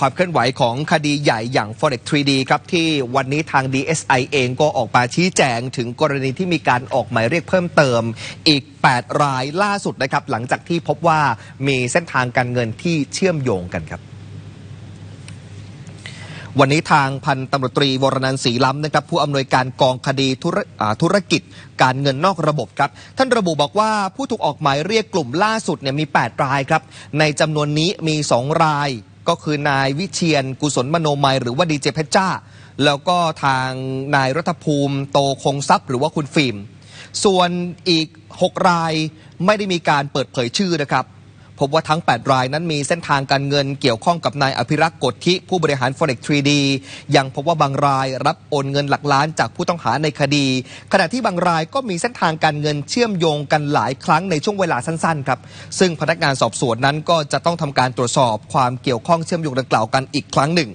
ความเคลื่อนไหวของคดีใหญ่อย่าง Forex 3D ครับ ที่วันนี้ทาง DSI เองก็ออกมาชี้แจงถึงกรณีที่มีการออกหมายเรียกเพิ่มเติม อีก 8 รายล่าสุดนะครับ หลังจากที่พบว่ามีเส้นทางการเงินที่เชื่อมโยงกันครับวันนี้ทางพันตำรวจตรีวรนันท์ศรีล้ำนะครับผู้อำนวยการกองคดีธุรธุรกิจ การเงินนอกระบบครับ ท่านระบุบอกว่าผู้ถูกออกหมายเรียกกลุ่มล่าสุดเนี่ยมี 8 รายครับ ในจำนวนนี้มี 2 ราย ก็คือนายวิเชียนกุศลมโนมัย หรือว่าดีเจเพชรจ้า แล้วก็ทางนายรัฐภูมิโตคงทรัพย์ หรือว่าคุณฟิล์มส่วนอีก 6 รายไม่ได้มีการเปิดเผยชื่อนะครับ พบว่าทั้ง 8 รายนั้นมีเส้นทางการเงินเกี่ยวข้องกับนายอภิรักษ์กฎทิผู้บริหาร Forex 3D ยังพบว่าบางรายรับโอนเงินหลักล้านจากผู้ต้องหาในคดี ขณะที่บางรายก็มีเส้นทางการเงินเชื่อมโยงกันหลายครั้งในช่วงเวลาสั้นๆครับซึ่งพนักงานสอบสวนนั้นก็จะต้องทำการตรวจสอบความเกี่ยวข้องเชื่อมโยงดังกล่าวกันอีกครั้งหนึ่ง